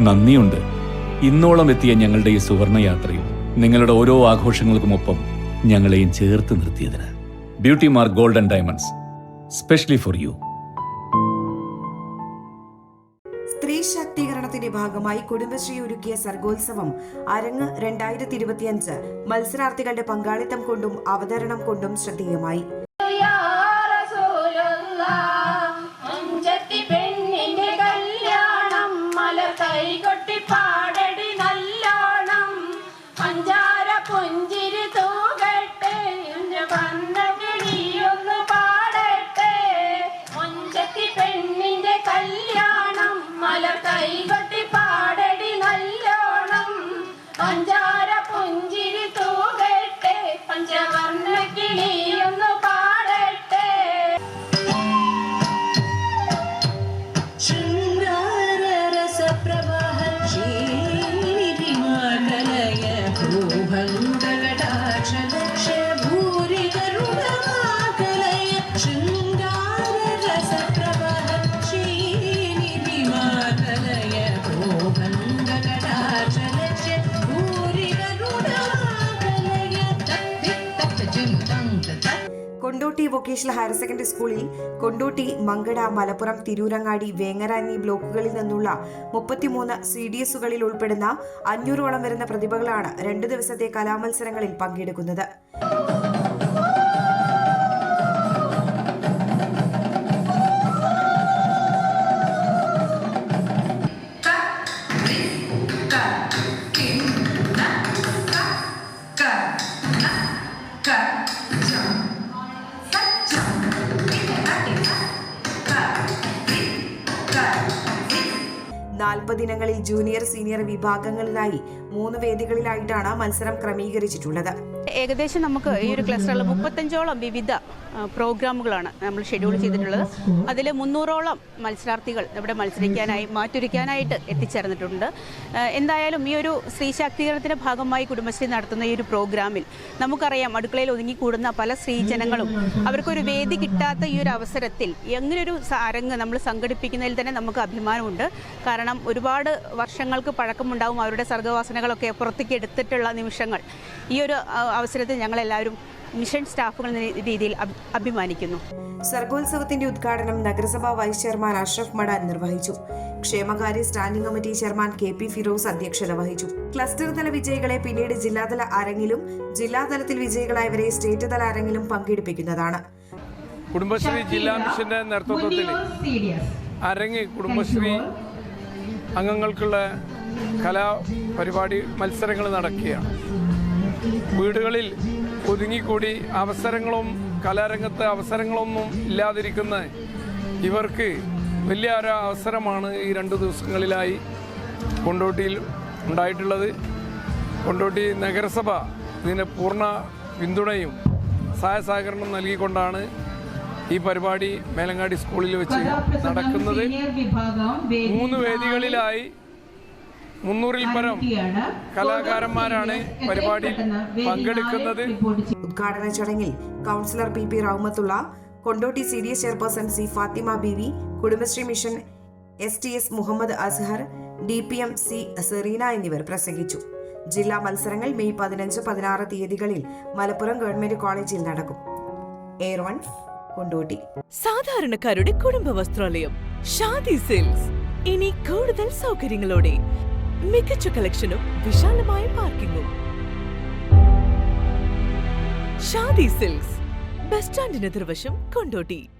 നന്ദിയുണ്ട്. ഇന്നോളം എത്തിയ ഞങ്ങളുടെ ഈ സുവർണ യാത്രയിൽ നിങ്ങളുടെ ഓരോ ആഘോഷങ്ങൾക്കുമൊപ്പം ഞങ്ങളെയും ചേർത്ത് നിർത്തിയതിന് beauty mark golden diamonds specially for you. സ്ത്രീ ശാക്തീകരണത്തിന്റെ ഭാഗമായി കുടുംബശ്രീ ഒരുക്കിയ സർഗോത്സവം അരങ്ങ് രണ്ടായിരത്തി ഇരുപത്തിയഞ്ച് മത്സരാർത്ഥികളുടെ പങ്കാളിത്തം കൊണ്ടും അവതരണം കൊണ്ടും ശ്രദ്ധേയമായി. കൊണ്ടോട്ടി വൊക്കേഷണൽ ഹയർ സെക്കൻഡറി സ്കൂളിൽ കൊണ്ടോട്ടി മങ്കട മലപ്പുറം തിരൂരങ്ങാടി വേങ്ങര എന്നീ ബ്ലോക്കുകളിൽ നിന്നുള്ള മുപ്പത്തിമൂന്ന് സി ഡി എസുകളിൽ ഉൾപ്പെടുന്ന അഞ്ഞൂറോളം വരുന്ന പ്രതിഭകളാണ് രണ്ടു ദിവസത്തെ കലാമത്സരങ്ങളിൽ പങ്കെടുക്കുന്നത് നാൽപ്പത് ഇനങ്ങളിൽ ജൂനിയർ സീനിയർ വിഭാഗങ്ങളിലായി മൂന്ന് വേദികളിലായിട്ടാണ് മത്സരം ക്രമീകരിച്ചിട്ടുള്ളത്. ഏകദേശം നമുക്ക് ഈ ഒരു ക്ലസ്റ്ററിൽ മുപ്പത്തഞ്ചോളം വിവിധ പ്രോഗ്രാമുകളാണ് നമ്മൾ ഷെഡ്യൂൾ ചെയ്തിട്ടുള്ളത്. അതിൽ മുന്നൂറോളം മത്സരാർത്ഥികൾ ഇവിടെ മത്സരിക്കാനായി മാറ്റൊരുക്കാനായിട്ട് എത്തിച്ചേർന്നിട്ടുണ്ട്. എന്തായാലും ഈ ഒരു സ്ത്രീ ശാക്തീകരണത്തിന്റെ ഭാഗമായി കുടുംബശ്രീ നടത്തുന്ന ഈ ഒരു പ്രോഗ്രാമിൽ നമുക്കറിയാം അടുക്കളയിൽ ഒതുങ്ങിക്കൂടുന്ന പല സ്ത്രീജനങ്ങളും അവർക്കൊരു വേദി കിട്ടാത്ത ഈ ഒരു അവസരത്തിൽ എങ്ങനെയൊരു അരങ്ങ് നമ്മൾ സംഘടിപ്പിക്കുന്നതിൽ തന്നെ നമുക്ക് അഭിമാനമുണ്ട്. കാരണം ഒരുപാട് വർഷങ്ങൾക്ക് പഴക്കമുണ്ടാവും അവരുടെ സർഗവാസനകളൊക്കെ പുറത്തേക്ക് എടുത്തിട്ടുള്ള നിമിഷങ്ങൾ. ഈ ഒരു അവസരത്തിൽ ഞങ്ങളെല്ലാവരും മിഷൻ സ്റ്റാഫുകൾ രീതിയിൽ അഭി- അഭിമാനിക്കുന്നു. സർഗോത്സവത്തിന്റെ ഉദ്ഘാടനം നഗരസഭാ വൈസ് ചെയർമാൻ അഷ്റഫ് മടാൻ നിർവഹിച്ചു. ക്ഷേമകാര്യ standing committee chairman K P Firoz അധ്യക്ഷത വഹിച്ചു. ക്ലസ്റ്റർ തല വിജയികളെ പിന്നീട് ജില്ലാതല അരങ്ങിലും ജില്ലാതലത്തിൽ വിജയികളായവരെ സ്റ്റേറ്റ് തല അരങ്ങിലും പങ്കെടുപ്പിക്കുന്നതാണ്. കുടുംബശ്രീ ജില്ലാ മിഷന്റെ നേതൃത്വത്തിൽ അരങ്ങി കുടുംബശ്രീ അംഗങ്ങൾക്കുള്ള കലാ പരിപാടി മത്സരങ്ങൾ നടക്കുകയാണ്. വീടുകളിൽ ഒതുങ്ങിക്കൂടി അവസരങ്ങളും കലാരംഗത്ത് അവസരങ്ങളൊന്നും ഇല്ലാതിരിക്കുന്ന ഇവർക്ക് വലിയ ഒരു അവസരമാണ് ഈ രണ്ട് ദിവസങ്ങളിലായി കൊണ്ടോട്ടിയിൽ ഉണ്ടായിട്ടുള്ളത്. കൊണ്ടോട്ടി നഗരസഭ ഇതിന് പൂർണ പിന്തുണയും സഹായ സഹകരണം നൽകിക്കൊണ്ടാണ് ഈ പരിപാടി മേലങ്ങാടി സ്കൂളിൽ വെച്ച് നടക്കുന്നത്. മൂന്ന് വേദികളിലായി മുന്നൂറിൽ പരം കലാകാരന്മാരാണ് പരിപാടിയിൽ പങ്കെടുക്കുന്നത്. ഉദ്ഘാടന ചടങ്ങിൽ councillor P P Rahmathulla Kondotty C D S chairperson C Fathima Beevi Kudumbashree mission S T S Muhammad Azhar D P M C Sereena എന്നിവർ പ്രസംഗിച്ചു. ജില്ലാ മത്സരങ്ങൾ മെയ് പതിനഞ്ച് പതിനാറ് തീയതികളിൽ മലപ്പുറം ഗവൺമെന്റ് കോളേജിൽ നടക്കും. ഏറോൺ കൊണ്ടോട്ടി. സാധാരണക്കാരുടെ കുടുംബ വസ്ത്രാലയം ഷാദി സെയിൽസ് ഇനി കൂടുതൽ സൗകര്യങ്ങളോടെ മികച്ച കളക്ഷനും വിശാലമായ പാർക്കിംഗും ഷാദി സിൽക്സ് ബസ് സ്റ്റാൻഡിന് എതിർവശം കൊണ്ടോട്ടി.